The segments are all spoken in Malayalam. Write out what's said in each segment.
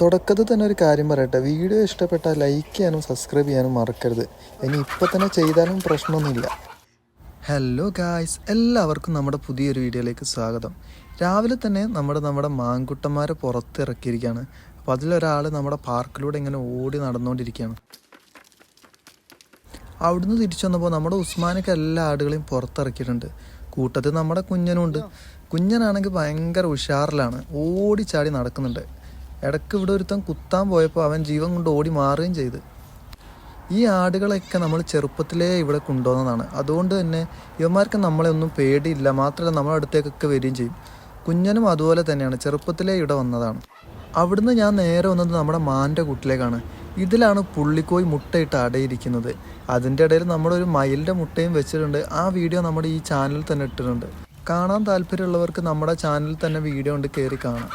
തുടക്കത്തിൽ തന്നെ ഒരു കാര്യം പറയട്ടെ. വീഡിയോ ഇഷ്ടപ്പെട്ടാൽ ലൈക്ക് ചെയ്യാനും സബ്സ്ക്രൈബ് ചെയ്യാനും മറക്കരുത്. ഇനി ഇപ്പോൾ തന്നെ ചെയ്താലും പ്രശ്നമൊന്നുമില്ല. ഹലോ ഗായ്സ് എല്ലാവർക്കും നമ്മുടെ പുതിയൊരു വീഡിയോയിലേക്ക് സ്വാഗതം. രാവിലെ തന്നെ നമ്മുടെ നമ്മുടെ മാങ്കുട്ടന്മാരെ പുറത്തിറക്കിയിരിക്കുകയാണ്. അപ്പോൾ അതിലൊരാൾ നമ്മുടെ പാർക്കിലൂടെ ഇങ്ങനെ ഓടി നടന്നുകൊണ്ടിരിക്കുകയാണ്. അവിടുന്ന് തിരിച്ചു വന്നപ്പോൾ നമ്മുടെ ഉസ്മാനൊക്കെ എല്ലാ ആടുകളെയും പുറത്തിറക്കിയിട്ടുണ്ട്. കൂട്ടത്തിൽ നമ്മുടെ കുഞ്ഞനുണ്ട് കുഞ്ഞനാണെങ്കിൽ ഭയങ്കര ഉഷാറിലാണ്. ചാടി നടക്കുന്നുണ്ട്. ഇടയ്ക്ക് ഇവിടെ ഒരുത്തൻ കുത്താൻ പോയപ്പോൾ അവൻ ജീവൻ കൊണ്ട് ഓടി മാറുകയും ചെയ്ത്. ഈ ആടുകളൊക്കെ നമ്മൾ ചെറുപ്പത്തിലേ ഇവിടെ കൊണ്ടുവന്നതാണ്. അതുകൊണ്ട് തന്നെ ഇവന്മാർക്ക് നമ്മളെ ഒന്നും പേടിയില്ല. മാത്രമല്ല നമ്മുടെ അടുത്തേക്കൊക്കെ വരികയും ചെയ്യും. കുഞ്ഞനും അതുപോലെ തന്നെയാണ്. ചെറുപ്പത്തിലേ ഇവിടെ വന്നതാണ്. അവിടുന്ന് ഞാൻ നേരെ വന്നത് നമ്മുടെ മാന്റെ കൂട്ടിലേക്കാണ്. ഇതിലാണ് പുള്ളിക്കോയി മുട്ടയിട്ട് അടയിരിക്കുന്നത്. അതിന്റെ ഇടയിൽ നമ്മുടെ ഒരു മയിലിന്റെ മുട്ടയും വെച്ചിട്ടുണ്ട്. ആ വീഡിയോ നമ്മുടെ ഈ ചാനലിൽ തന്നെ ഇട്ടിട്ടുണ്ട്. കാണാൻ താല്പര്യമുള്ളവർക്ക് നമ്മുടെ ചാനലിൽ തന്നെ വീഡിയോ ഉണ്ട് കയറി കാണാം.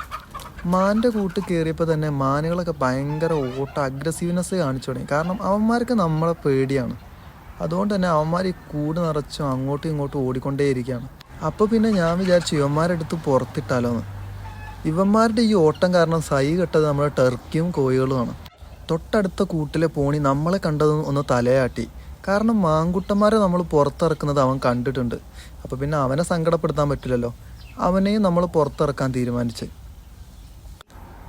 മാന്റെ കൂട്ട് കയറിയപ്പോൾ തന്നെ മാനുകളൊക്കെ ഭയങ്കര ഓട്ട അഗ്രസീവ്നെസ് കാണിച്ചു തുടങ്ങി. കാരണം അവന്മാർക്ക് നമ്മളെ പേടിയാണ്. അതുകൊണ്ട് തന്നെ അവന്മാർ ഈ കൂട് നിറച്ചും അങ്ങോട്ടും ഇങ്ങോട്ടും ഓടിക്കൊണ്ടേയിരിക്കുകയാണ്. അപ്പോൾ പിന്നെ ഞാൻ വിചാരിച്ചു ഇവന്മാരെടുത്ത് പുറത്തിട്ടാലോന്ന്. ഇവന്മാരുടെ ഈ ഓട്ടം കാരണം സൈ കെട്ടത് നമ്മുടെ ടർക്കിയും കോഴികളുമാണ് തൊട്ടടുത്ത കൂട്ടിലെ പോണി നമ്മളെ കണ്ടതും ഒന്ന് തലയാട്ടി. കാരണം മാങ്കുട്ടന്മാരെ നമ്മൾ പുറത്തിറക്കുന്നത് അവൻ കണ്ടിട്ടുണ്ട്. അപ്പോൾ പിന്നെ അവനെ സങ്കടപ്പെടുത്താൻ പറ്റില്ലല്ലോ. അവനെയും നമ്മൾ പുറത്തിറക്കാൻ തീരുമാനിച്ച്.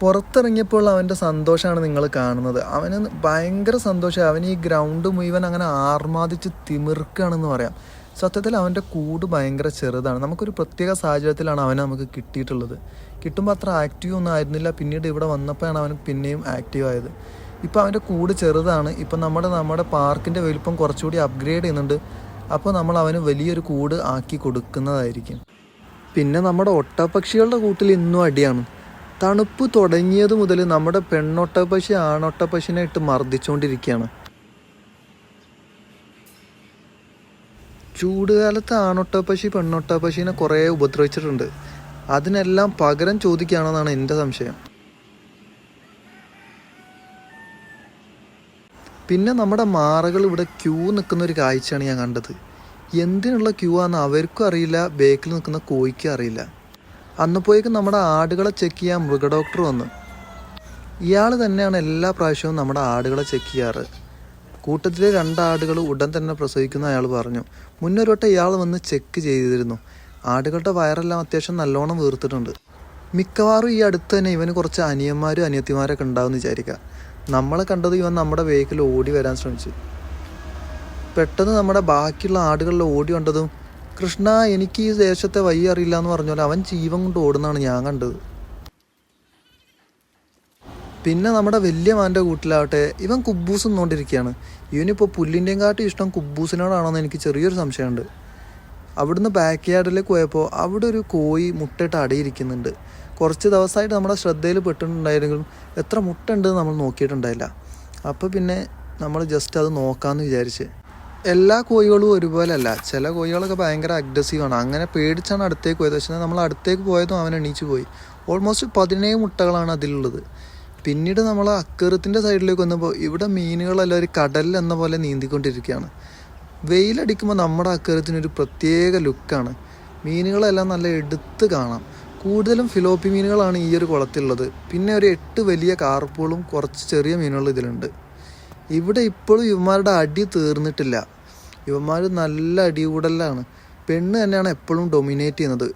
പുറത്തിറങ്ങിയപ്പോൾ അവന്റെ സന്തോഷമാണ് നിങ്ങൾ കാണുന്നത്. അവന് ഭയങ്കര സന്തോഷം അവൻ ഈ ഗ്രൗണ്ട് മുഴുവൻ അങ്ങനെ ആർമാദിച്ച് തിമിർക്കുകയാണെന്ന് പറയാം. സത്യത്തിൽ അവന്റെ കൂട് ഭയങ്കര ചെറുതാണ്. നമുക്കൊരു പ്രത്യേക സാഹചര്യത്തിലാണ് അവനെ നമുക്ക് കിട്ടിയിട്ടുള്ളത്. കിട്ടുമ്പോൾ അത്ര ആക്റ്റീവ് ഒന്നും ആയിരുന്നില്ല. പിന്നീട് ഇവിടെ വന്നപ്പോഴാണ് അവൻ പിന്നെയും ആക്റ്റീവ് ആയത്. ഇപ്പോൾ അവന്റെ കൂട് ചെറുതാണ്. ഇപ്പം നമ്മുടെ നമ്മുടെ പാർക്കിന്റെ വലിപ്പം കുറച്ചുകൂടി അപ്ഗ്രേഡ് ചെയ്യുന്നുണ്ട്. അപ്പോൾ നമ്മൾ അവന് വലിയൊരു കൂട് ആക്കി കൊടുക്കുന്നതായിരിക്കും. പിന്നെ നമ്മുടെ ഒട്ടപ്പക്ഷികളുടെ കൂട്ടിൽ ഇന്നും അടിയാണ്. തണുപ്പ് തുടങ്ങിയത് മുതൽ നമ്മുടെ പെണ്ണൊട്ട പെണ്ണൊട്ടപ്പശി ആണൊട്ട ഇട്ട് മർദ്ദിച്ചുകൊണ്ടിരിക്കുകയാണ് ചൂടുകാലത്ത് പെണ്ണൊട്ട പശുവിനെ കുറേ ഉപദ്രവിച്ചിട്ടുണ്ട്. അതിനെല്ലാം പകരം ചോദിക്കുകയാണെന്നാണ് എന്റെ സംശയം. പിന്നെ നമ്മുടെ മാറകൾ ഇവിടെ ക്യൂ നിൽക്കുന്ന ഒരു കാഴ്ചയാണ് ഞാൻ കണ്ടത്. എന്തിനുള്ള ക്യൂ ആണെന്ന് അവർക്കും അറിയില്ല ബേക്കിൽ നിൽക്കുന്ന കോഴിക്കും അറിയില്ല. അന്ന് പോയേക്ക് നമ്മുടെ ആടുകളെ ചെക്ക് ചെയ്യാൻ മൃഗഡോക്ടർ വന്ന് വന്നു. ഇയാൾ തന്നെയാണ് എല്ലാ പ്രാവശ്യവും നമ്മുടെ ആടുകളെ ചെക്ക് ചെയ്യാറ്. കൂട്ടത്തിലെ രണ്ടാടുകൾ ഉടൻ തന്നെ പ്രസവിക്കുന്ന അയാൾ പറഞ്ഞു. മുന്നൊരു വട്ടം ഇയാൾ വന്ന് ചെക്ക് ചെയ്തിരുന്നു. ആടുകളുടെ വയറെല്ലാം അത്യാവശ്യം നല്ലോണം വീർത്തിട്ടുണ്ട്. മിക്കവാറും ഈ അടുത്ത് തന്നെ ഇവന് കുറച്ച് അനിയന്മാരും അനിയത്തിമാരൊക്കെ ഉണ്ടാവുമെന്ന് വിചാരിക്കുക നമ്മളെ കണ്ടത് ഇവൻ നമ്മുടെ വേക്കിൽ ഓടി വരാൻ ശ്രമിച്ചു. പെട്ടെന്ന് നമ്മുടെ ബാക്കിയുള്ള ആടുകളിൽ ഓടി കണ്ടതും കൃഷ്ണ എനിക്ക് ഈ ദേശത്തെ വഴി അറിയില്ല എന്ന് പറഞ്ഞ പോലെ അവൻ ജീവൻ കൊണ്ട് ഓടുന്നതാണ് ഞാൻ കണ്ടത്. പിന്നെ നമ്മുടെ വലിയ മാന്റെ കൂട്ടിലാവട്ടെ ഇവൻ കുബൂസ് നിന്നുകൊണ്ടിരിക്കുകയാണ് ഇവനിപ്പോൾ പുല്ലിന്റെയും കാട്ടും ഇഷ്ടം കുബൂസിനോടാണോന്ന് എനിക്ക് ചെറിയൊരു സംശയമുണ്ട്. അവിടുന്ന് ബാക്ക് യാർഡിലേക്ക് പോയപ്പോൾ അവിടെ ഒരു കോഴി മുട്ടയിട്ട് അടയിരിക്കുന്നുണ്ട്. കുറച്ച് ദിവസമായിട്ട് നമ്മുടെ ശ്രദ്ധയിൽ പെട്ടിട്ടുണ്ടായിരുന്നെങ്കിലും എത്ര മുട്ട ഉണ്ടെന്ന് നമ്മൾ നോക്കിയിട്ടുണ്ടായില്ല. അപ്പോൾ പിന്നെ നമ്മൾ ജസ്റ്റ് അത് നോക്കാമെന്ന് വിചാരിച്ച്. എല്ലാ കോഴികളും ഒരുപോലെയല്ല ചില കോഴികളൊക്കെ ഭയങ്കര അഗ്രസീവാണ് അങ്ങനെ പേടിച്ചാണ് അടുത്തേക്ക് പോയത്. പക്ഷേ നമ്മൾ അടുത്തേക്ക് പോയതും അവൻ എണീച്ചു പോയി. ഓൾമോസ്റ്റ് പതിനേഴ് മുട്ടകളാണ് അതിലുള്ളത്. പിന്നീട് നമ്മൾ അക്കറത്തിന്റെ സൈഡിലേക്ക് വന്നപ്പോൾ ഇവിടെ മീനുകളെല്ലാം ഒരു കടലിൽ എന്ന പോലെ നീന്തിക്കൊണ്ടിരിക്കുകയാണ്. വെയിലടിക്കുമ്പോൾ നമ്മുടെ അക്കറത്തിനൊരു പ്രത്യേക ലുക്കാണ്. മീനുകളെല്ലാം നല്ല എടുത്ത് കാണാം. കൂടുതലും ഫിലോപ്പി മീനുകളാണ് ഈ ഒരു കുളത്തിലുള്ളത്. പിന്നെ ഒരു എട്ട് വലിയ കാർപ്പുകളും കുറച്ച് ചെറിയ മീനുകളും ഇതിലുണ്ട്. ഇവിടെ ഇപ്പോഴും ഇവന്മാരുടെ അടി തീർന്നിട്ടില്ല. ഇവന്മാർ നല്ല അടികൂടലാണ് പെണ്ണ് തന്നെയാണ് എപ്പോഴും ഡൊമിനേറ്റ് ചെയ്യുന്നത്.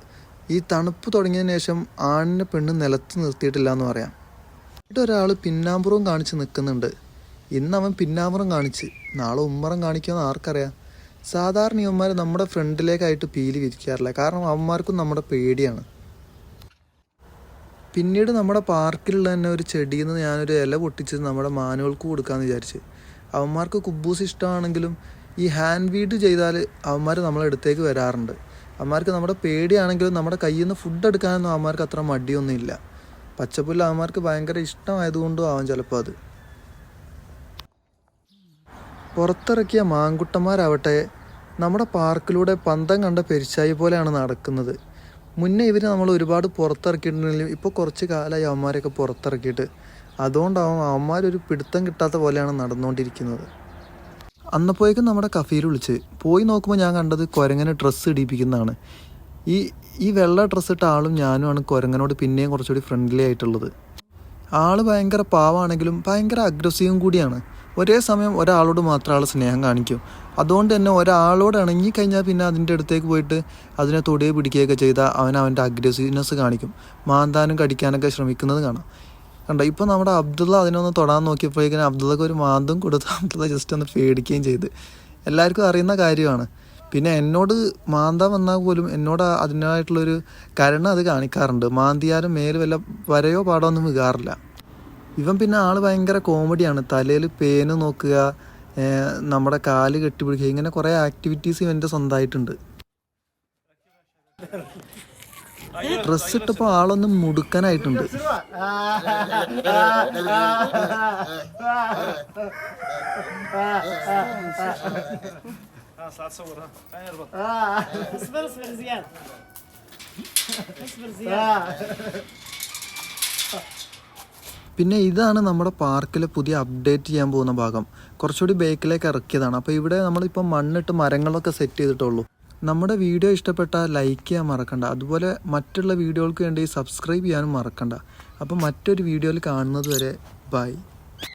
ഈ തണുപ്പ് തുടങ്ങിയതിന് ശേഷം ആണിനെ പെണ്ണ് നിലത്ത് നിർത്തിയിട്ടില്ല എന്ന് പറയാം. ഇവിടെ ഒരാൾ പിന്നാമ്പുറം കാണിച്ച് നിൽക്കുന്നുണ്ട്. ഇന്ന് അവൻ പിന്നാമ്പുറം കാണിച്ച് നാളെ ഉമ്മറം കാണിക്കുമെന്ന് ആർക്കറിയാം? സാധാരണ ഇവന്മാർ നമ്മുടെ ഫ്രണ്ടിലേക്കായിട്ട് പീലി വിരിക്കാറില്ല. കാരണം അവന്മാർക്കും നമ്മുടെ പേടിയാണ്. പിന്നീട് നമ്മുടെ പാർക്കിലുള്ള തന്നെ ഒരു ചെടിയിൽ നിന്ന് ഞാനൊരു ഇല പൊട്ടിച്ച് നമ്മുടെ മാനുകൾക്ക് കൊടുക്കാമെന്ന് വിചാരിച്ച്. അവന്മാർക്ക് കുബൂസ് ഇഷ്ടമാണെങ്കിലും ഈ ഹാൻഡ് വീഡ് ചെയ്താൽ അവന്മാർ നമ്മളെ അടുത്തേക്ക് വരാറുണ്ട്. അവന്മാർക്ക് നമ്മുടെ പേടിയാണെങ്കിലും നമ്മുടെ കയ്യിൽ നിന്ന് ഫുഡ് എടുക്കാനൊന്നും അവന്മാർക്ക് അത്ര മടിയൊന്നുമില്ല. പച്ചപ്പുല്ല് അവന്മാർക്ക് ഭയങ്കര ഇഷ്ടമായതുകൊണ്ടും ആവാം ചിലപ്പോൾ അത്. പുറത്തിറക്കിയ മാങ്കുട്ടന്മാരാവട്ടെ നമ്മുടെ പാർക്കിലൂടെ പന്തം കണ്ട പെരിച്ചായി പോലെയാണ് നടക്കുന്നത്. മുന്നേ ഇവർ നമ്മൾ ഒരുപാട് പുറത്തിറക്കിയിട്ടുണ്ടെങ്കിലും ഇപ്പോൾ കുറച്ച് കാലമായി അവന്മാരെയൊക്കെ പുറത്തിറക്കിയിട്ട്. അതുകൊണ്ടാവും അവന്മാരൊരു പിടുത്തം കിട്ടാത്ത പോലെയാണ് നടന്നുകൊണ്ടിരിക്കുന്നത് അന്നപ്പോഴേക്കും നമ്മുടെ കഫീർ വിളിച്ച് പോയി നോക്കുമ്പോൾ ഞാൻ കണ്ടത് കുരങ്ങനെ ഡ്രസ്സ് ഇടിപ്പിക്കുന്നതാണ് ഈ ഈ വെള്ള ഡ്രസ്സ് ഇട്ട ആളും ഞാനുമാണ് കുരങ്ങനോട് പിന്നെയും കുറച്ചുകൂടി ഫ്രണ്ട്ലി ആയിട്ടുള്ളത്. ആൾ ഭയങ്കര പാവാണെങ്കിലും ഭയങ്കര അഗ്രസീവും കൂടിയാണ്. ഒരേ സമയം ഒരാളോട് മാത്രം ആൾ സ്നേഹം കാണിക്കും. അതുകൊണ്ട് തന്നെ ഒരാളോട് ഇണങ്ങി കഴിഞ്ഞാൽ പിന്നെ അതിന്റെ അടുത്തേക്ക് പോയിട്ട് അതിനെ തൊടിയെ പിടിക്കുകയൊക്കെ ചെയ്താൽ അവൻ അവന്റെ അഗ്രസീവ്നെസ് കാണിക്കും. മാന്താനും കടിക്കാനൊക്കെ ശ്രമിക്കുന്നത് കാണാം. കണ്ടോ ഇപ്പോൾ നമ്മുടെ അബ്ദുള്ള അതിനൊന്ന് തൊടാൻ നോക്കിയപ്പോഴേക്കും അബ്ദുള്ളക്ക് ഒരു മാന്തും കൊടുത്ത് അബ്ദുള്ള ജസ്റ്റ് ഒന്ന് പേടിക്കുകയും ചെയ്ത്. എല്ലാവർക്കും അറിയുന്ന കാര്യമാണ്. പിന്നെ എന്നോട് മാന്ത വന്നാൽ പോലും എന്നോട് അതിനായിട്ടുള്ളൊരു കരുണ അത് കാണിക്കാറുണ്ട്. മാന്തിയാലും മേൽ വല്ല വരയോ പാടോ ഒന്നും വീകാറില്ല. ഇവൻ പിന്നെ ആള് ഭയങ്കര കോമഡിയാണ് തലയിൽ പേന് നോക്കുക ഏർ നമ്മുടെ കാല് കെട്ടിപ്പിടിക്കുക ഇങ്ങനെ കുറേ ആക്ടിവിറ്റീസ് ഇവൻ്റെ സ്വന്തമായിട്ടുണ്ട് ഡ്രസ് ഇട്ടപ്പോൾ ആളൊന്ന് മുടുക്കനായിട്ടുണ്ട് اصبر اصبر زياد اصبر زياد പിന്നെ ഇതാണ് നമ്മുടെ പാർക്കിൽ പുതിയ അപ്ഡേറ്റ് ചെയ്യാൻ പോകുന്ന ഭാഗം. കുറച്ചുകൂടി ബേക്കിലേക്ക് ഇറക്കിയതാണ്. അപ്പോൾ ഇവിടെ നമ്മളിപ്പോൾ മണ്ണിട്ട് മരങ്ങളൊക്കെ സെറ്റ് ചെയ്തിട്ടുള്ളൂ. നമ്മുടെ വീഡിയോ ഇഷ്ടപ്പെട്ട ലൈക്ക് ചെയ്യാൻ മറക്കണ്ട. അതുപോലെ മറ്റുള്ള വീഡിയോകൾക്ക് വേണ്ടി സബ്സ്ക്രൈബ് ചെയ്യാനും മറക്കണ്ട. അപ്പോൾ മറ്റൊരു വീഡിയോയിൽ കാണുന്നത് വരെ ബൈ